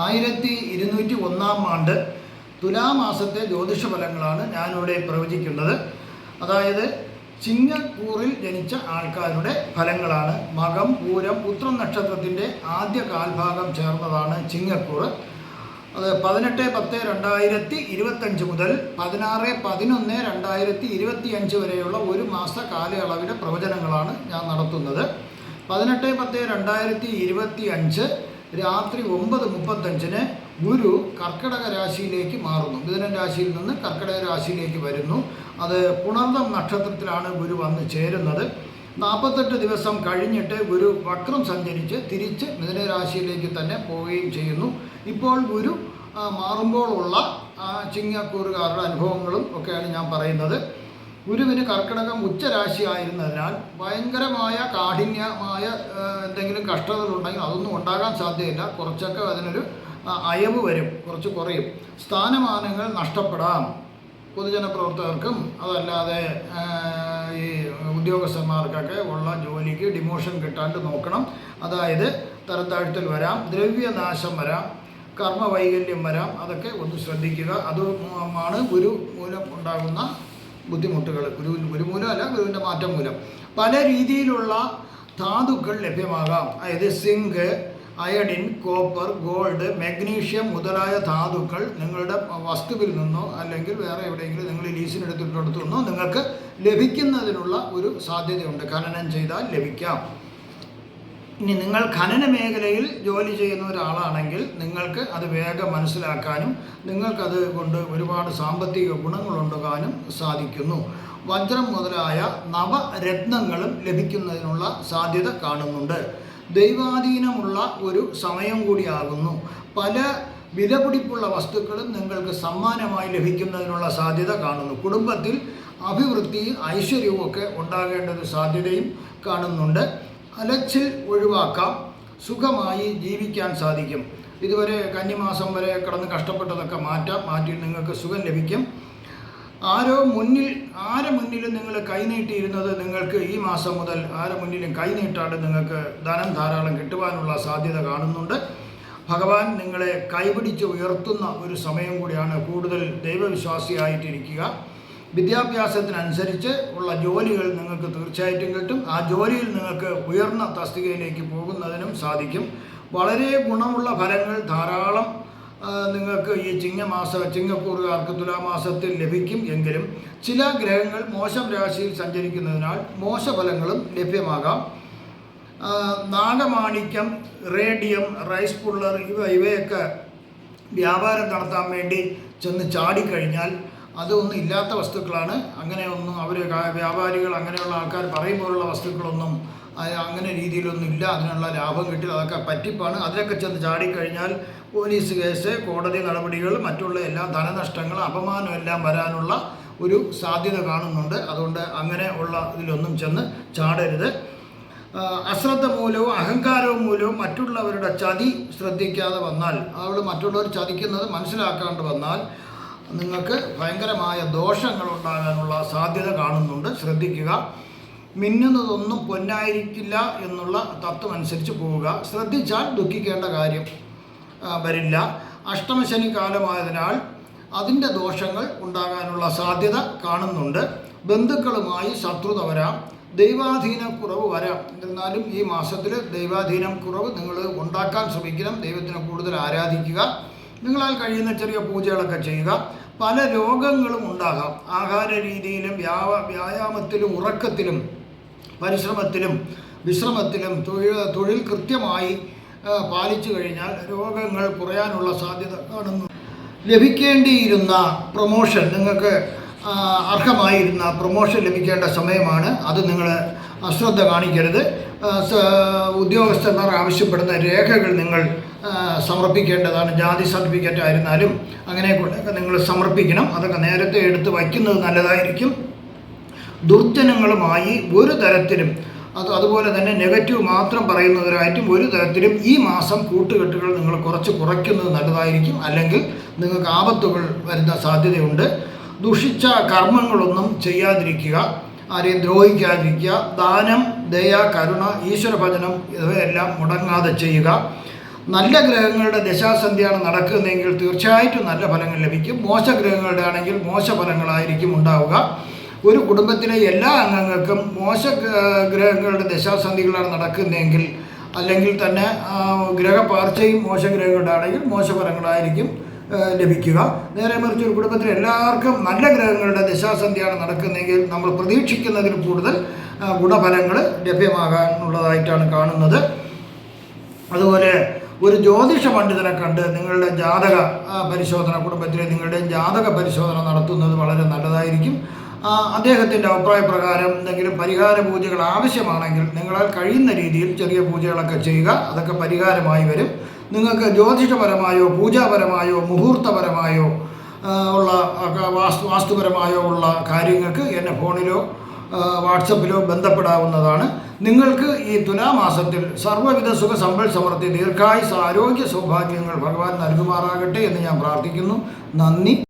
ആയിരത്തി ഇരുന്നൂറ്റി ഒന്നാം ആണ്ട് തുലാമാസത്തെ ജ്യോതിഷ ഫലങ്ങളാണ് ഞാനിവിടെ പ്രവചിക്കുന്നത്. അതായത് ചിങ്ങക്കൂറിൽ ജനിച്ച ആൾക്കാരുടെ ഫലങ്ങളാണ്. മകം പൂരം ഉത്രം നക്ഷത്രത്തിന്റെ ആദ്യ കാൽഭാഗം ചേർന്നതാണ് ചിങ്ങക്കൂറ്. അത് പതിനെട്ട് പത്ത് രണ്ടായിരത്തി ഇരുപത്തഞ്ച് മുതൽ പതിനാറ് പതിനൊന്ന് രണ്ടായിരത്തി ഇരുപത്തി അഞ്ച് വരെയുള്ള ഒരു മാസ കാലയളവിലെ പ്രവചനങ്ങളാണ് ഞാൻ നടത്തുന്നത്. പതിനെട്ട് പത്ത് രണ്ടായിരത്തി ഇരുപത്തി അഞ്ച് രാത്രി ഒമ്പത് മുപ്പത്തഞ്ചിന് ഗുരു കർക്കിടക രാശിയിലേക്ക് മാറുന്നു. മിഥുനൻ രാശിയിൽ നിന്ന് കർക്കിടക രാശിയിലേക്ക് വരുന്നു. അത് പുണർന്നം നക്ഷത്രത്തിലാണ് ഗുരു വന്ന് ചേരുന്നത്. നാൽപ്പത്തെട്ട് ദിവസം കഴിഞ്ഞിട്ട് ഗുരു വക്രം സഞ്ചരിച്ച് തിരിച്ച് മിഥുനരാശിയിലേക്ക് തന്നെ പോവുകയും ചെയ്യുന്നു. ഇപ്പോൾ ഗുരു മാറുമ്പോഴുള്ള ചിങ്ങക്കൂറുകാരുടെ അനുഭവങ്ങളും ഒക്കെയാണ് ഞാൻ പറയുന്നത്. ഗുരുവിന് കർക്കിടകം ഉച്ചരാശി ആയിരുന്നതിനാൽ ഭയങ്കരമായ കാഠിന്യമായ എന്തെങ്കിലും കഷ്ടതകളുണ്ടെങ്കിൽ അതൊന്നും ഉണ്ടാകാൻ സാധ്യതയില്ല. കുറച്ചൊക്കെ അതിനൊരു അയവ് വരും. കുറച്ച് കുറയും. സ്ഥാനമാനങ്ങൾ നഷ്ടപ്പെടാം. പൊതുജന പ്രവർത്തകർക്കും അതല്ലാതെ ഈ ഉദ്യോഗസ്ഥന്മാർക്കൊക്കെ ഉള്ള ജോലിക്ക് ഡിമോഷൻ കിട്ടാണ്ട് നോക്കണം. അതായത് തരത്താഴ്ത്തിൽ വരാം ദ്രവ്യനാശം വരാം കർമ്മവൈകല്യം വരാം. അതൊക്കെ ഒന്ന് ശ്രദ്ധിക്കുക. അതുമാണ് ഗുരു മൂലം ഉണ്ടാകുന്ന ബുദ്ധിമുട്ടുകൾ ഗുരു ഗുരുമൂലമല്ല ഗുരുവിന്റെ മാറ്റം മൂലം പല രീതിയിലുള്ള ധാതുക്കൾ ലഭ്യമാകാം. അതായത് zinc iodine copper gold magnesium മുതലായ ധാതുക്കൾ നിങ്ങളുടെ വസ്തുവിൽ നിന്നോ അല്ലെങ്കിൽ വേറെ എവിടെയെങ്കിലും നിങ്ങൾ ലീസിനെടുത്തിട്ടടുത്തു നിന്നോ നിങ്ങൾക്ക് ലഭിക്കുന്നതിനുള്ള ഒരു സാധ്യതയുണ്ട്. ഖനനം ചെയ്താൽ ലഭിക്കാം. ഇനി നിങ്ങൾ ഖനന മേഖലയിൽ ജോലി ചെയ്യുന്ന ഒരാളാണെങ്കിൽ നിങ്ങൾക്ക് അത് വേഗം മനസ്സിലാക്കാനും നിങ്ങൾക്കത് കൊണ്ട് ഒരുപാട് സാമ്പത്തിക ഗുണങ്ങളുണ്ടാകാനും സാധിക്കുന്നു. വജ്രം മുതലായ നവരത്നങ്ങളും ലഭിക്കുന്നതിനുള്ള സാധ്യത കാണുന്നുണ്ട്. ദൈവാധീനമുള്ള ഒരു സമയം കൂടിയാകുന്നു. പല വിലപിടിപ്പുള്ള വസ്തുക്കളും നിങ്ങൾക്ക് സമ്മാനമായി ലഭിക്കുന്നതിനുള്ള സാധ്യത കാണുന്നു. കുടുംബത്തിൽ അഭിവൃദ്ധിയും ഐശ്വര്യവും ഒക്കെ ഉണ്ടാകേണ്ട ഒരു സാധ്യതയും കാണുന്നുണ്ട്. അലച്ചിൽ ഒഴിവാക്കാം. സുഖമായി ജീവിക്കാൻ സാധിക്കും. ഇതുവരെ കന്നിമാസം വരെ കടന്ന് കഷ്ടപ്പെട്ടതൊക്കെ മാറ്റാം. മാറ്റി നിങ്ങൾക്ക് സുഖം ലഭിക്കും. ആരോ മുന്നിൽ ആരെ മുന്നിലും നിങ്ങൾ കൈനീട്ടിയിരുന്നത് നിങ്ങൾക്ക് ഈ മാസം മുതൽ ആരെ മുന്നിലും കൈനീട്ടാണ്ട് നിങ്ങൾക്ക് ധനം ധാരാളം കിട്ടുവാനുള്ള സാധ്യത കാണുന്നുണ്ട്. ഭഗവാൻ നിങ്ങളെ കൈപിടിച്ച് ഉയർത്തുന്ന ഒരു സമയം കൂടിയാണ് കൂടുതൽ ദൈവവിശ്വാസിയായിട്ടിരിക്കുക. വിദ്യാഭ്യാസത്തിനനുസരിച്ച് ഉള്ള ജോലികൾ നിങ്ങൾക്ക് തീർച്ചയായിട്ടും കിട്ടും. ആ ജോലിയിൽ നിങ്ങൾക്ക് ഉയർന്ന തസ്തികയിലേക്ക് പോകുന്നതിനും സാധിക്കും. വളരെ ഗുണമുള്ള ഫലങ്ങൾ ധാരാളം നിങ്ങൾക്ക് ഈ ചിങ്ങമാസ ചിങ്ങക്കൂറുകാർക്ക് തുലാമാസത്തിൽ ലഭിക്കും എങ്കിലും ചില ഗ്രഹങ്ങൾ മോശം രാശിയിൽ സഞ്ചരിക്കുന്നതിനാൽ മോശഫലങ്ങളും ലഭ്യമാകാം. നാഗമാണിക്യം റേഡിയം റൈസ് പുള്ളർ ഇവ ഇവയൊക്കെ വ്യാപാരം നടത്താൻ വേണ്ടി ചെന്ന് ചാടിക്കഴിഞ്ഞാൽ അതൊന്നും ഇല്ലാത്ത വസ്തുക്കളാണ്. അങ്ങനെയൊന്നും അവർ വ്യാപാരികൾ അങ്ങനെയുള്ള ആൾക്കാർ പറയുമ്പോഴുള്ള വസ്തുക്കളൊന്നും അങ്ങനെ രീതിയിലൊന്നും ഇല്ല. അതിനുള്ള ലാഭം കിട്ടി അതൊക്കെ പറ്റിപ്പാണ്. അതിനൊക്കെ ചെന്ന് ചാടിക്കഴിഞ്ഞാൽ പോലീസ് കേസ് കോടതി നടപടികൾ മറ്റുള്ള എല്ലാ ധനനഷ്ടങ്ങൾ അപമാനം എല്ലാം വരാനുള്ള ഒരു സാധ്യത കാണുന്നുണ്ട്. അതുകൊണ്ട് അങ്ങനെ ഉള്ള ഇതിലൊന്നും ചെന്ന് ചാടരുത്. അശ്രദ്ധ മൂലവും അഹങ്കാരവും മൂലവും മറ്റുള്ളവരുടെ ചതി ശ്രദ്ധിക്കാതെ വന്നാൽ അവൾ മറ്റുള്ളവർ ചതിക്കുന്നത് മനസ്സിലാക്കാണ്ട് വന്നാൽ നിങ്ങൾക്ക് ഭയങ്കരമായ ദോഷങ്ങൾ ഉണ്ടാകാനുള്ള സാധ്യത കാണുന്നുണ്ട്. ശ്രദ്ധിക്കുക. മിന്നുന്നതൊന്നും പൊന്നായിരിക്കില്ല എന്നുള്ള തത്വം അനുസരിച്ച് പോവുക. ശ്രദ്ധിച്ചാൽ ദുഃഖിക്കേണ്ട കാര്യം വരില്ല. അഷ്ടമശനി കാലമായതിനാൽ അതിന്റെ ദോഷങ്ങൾ ഉണ്ടാകാനുള്ള സാധ്യത കാണുന്നുണ്ട്. ബന്ധുക്കളുമായി ശത്രുത വരാം ദൈവാധീന കുറവ് വരാം. എന്നിരുന്നാലും ഈ മാസത്തിൽ ദൈവാധീനം കുറവ് നിങ്ങൾ ഉണ്ടാക്കാൻ ശ്രമിക്കണം. ദൈവത്തിനെ കൂടുതൽ ആരാധിക്കുക. നിങ്ങളാൽ കഴിയുന്ന ചെറിയ പൂജകളൊക്കെ ചെയ്യുക. പല രോഗങ്ങളും ഉണ്ടാകാം. ആഹാര രീതിയിലും വ്യാവ വ്യായാമത്തിലും ഉറക്കത്തിലും പരിശ്രമത്തിലും വിശ്രമത്തിലും തൊഴിൽ തൊഴിൽ കൃത്യമായി പാലിച്ചു കഴിഞ്ഞാൽ രോഗങ്ങൾ കുറയാനുള്ള സാധ്യത കാണുന്നു. ലഭിക്കേണ്ടിയിരുന്ന പ്രൊമോഷൻ നിങ്ങൾക്ക് അർഹമായിരുന്ന പ്രൊമോഷൻ ലഭിക്കേണ്ട സമയമാണ്. അത് നിങ്ങൾ അശ്രദ്ധ കാണിക്കരുത്. ഉദ്യോഗസ്ഥന്മാർ ആവശ്യപ്പെടുന്ന രേഖകൾ നിങ്ങൾ സമർപ്പിക്കേണ്ടതാണ്. ജാതി സർട്ടിഫിക്കറ്റ് ആയിരുന്നാലും അങ്ങനെയൊക്കെ നിങ്ങൾ സമർപ്പിക്കണം. അതൊക്കെ നേരത്തെ എടുത്ത് വയ്ക്കുന്നത് നല്ലതായിരിക്കും. ദുർജനങ്ങളുമായി ഒരു തരത്തിലും അത് അതുപോലെ തന്നെ നെഗറ്റീവ് മാത്രം പറയുന്നവരായിട്ടും ഒരു തരത്തിലും ഈ മാസം കൂട്ടുകെട്ടുകൾ നിങ്ങൾ കുറച്ച് കുറയ്ക്കുന്നത് നല്ലതായിരിക്കും. അല്ലെങ്കിൽ നിങ്ങൾക്ക് ആപത്തുകൾ വരുന്ന സാധ്യതയുണ്ട്. ദുഷിച്ച കർമ്മങ്ങളൊന്നും ചെയ്യാതിരിക്കുക. ആരെയും ദ്രോഹിക്കാതിരിക്കുക. ദാനം ദയ കരുണ ഈശ്വരഭജനം ഇവയെല്ലാം മുടങ്ങാതെ ചെയ്യുക. നല്ല ഗ്രഹങ്ങളുടെ ദശാസന്ധിയാണ് നടക്കുന്നതെങ്കിൽ തീർച്ചയായിട്ടും നല്ല ഫലങ്ങൾ ലഭിക്കും. മോശ ഗ്രഹങ്ങളുടെ ആണെങ്കിൽ മോശ ഫലങ്ങളായിരിക്കും ഉണ്ടാവുക. ഒരു കുടുംബത്തിലെ എല്ലാ അംഗങ്ങൾക്കും മോശ ഗ്രഹങ്ങളുടെ ദശാസന്ധികളാണ് നടക്കുന്നതെങ്കിൽ അല്ലെങ്കിൽ തന്നെ ഗ്രഹപാർച്ചയും മോശ ഗ്രഹങ്ങളുടെ ആണെങ്കിൽ മോശ ഫലങ്ങളായിരിക്കും ആ, ലഭിക്കുക. നേരെ മറിച്ച് ഒരു കുടുംബത്തിൽ എല്ലാവർക്കും നല്ല ഗ്രഹങ്ങളുടെ ദശാസന്ധിയാണ് നടക്കുന്നതെങ്കിൽ നമ്മൾ പ്രതീക്ഷിക്കുന്നതിൽ കൂടുതൽ ഗുണഫലങ്ങൾ ലഭ്യമാകാനുള്ളതായിട്ടാണ് കാണുന്നത്. അതുപോലെ ഒരു ജ്യോതിഷ പണ്ഡിതനെ കണ്ട് നിങ്ങളുടെ ജാതക പരിശോധന കുടുംബത്തിലെ നിങ്ങളുടെ ജാതക പരിശോധന നടത്തുന്നത് വളരെ നല്ലതായിരിക്കും. അദ്ദേഹത്തിന്റെ അഭിപ്രായ പ്രകാരം എന്തെങ്കിലും പരിഹാര പൂജകൾ ആവശ്യമാണെങ്കിൽ നിങ്ങളാൽ കഴിയുന്ന രീതിയിൽ ചെറിയ പൂജകളൊക്കെ ചെയ്യുക. അതൊക്കെ പരിഹാരമായി വരും. നിങ്ങൾക്ക് ജ്യോതിഷപരമായോ പൂജാപരമായോ മുഹൂർത്തപരമായോ ഉള്ള വാസ്തു വാസ്തുപരമായോ ഉള്ള കാര്യങ്ങൾക്ക് എന്നെ ഫോണിലോ വാട്സപ്പിലോ ബന്ധപ്പെടാവുന്നതാണ്. നിങ്ങൾക്ക് ഈ തുലാമാസത്തിൽ സർവവിധ സുഖ സമ്പൽ സമൃദ്ധി ദീർഘായുസ് ആരോഗ്യ സൗഭാഗ്യങ്ങൾ ഭഗവാൻ നൽകുമാറാകട്ടെ എന്ന് ഞാൻ പ്രാർത്ഥിക്കുന്നു. നന്ദി.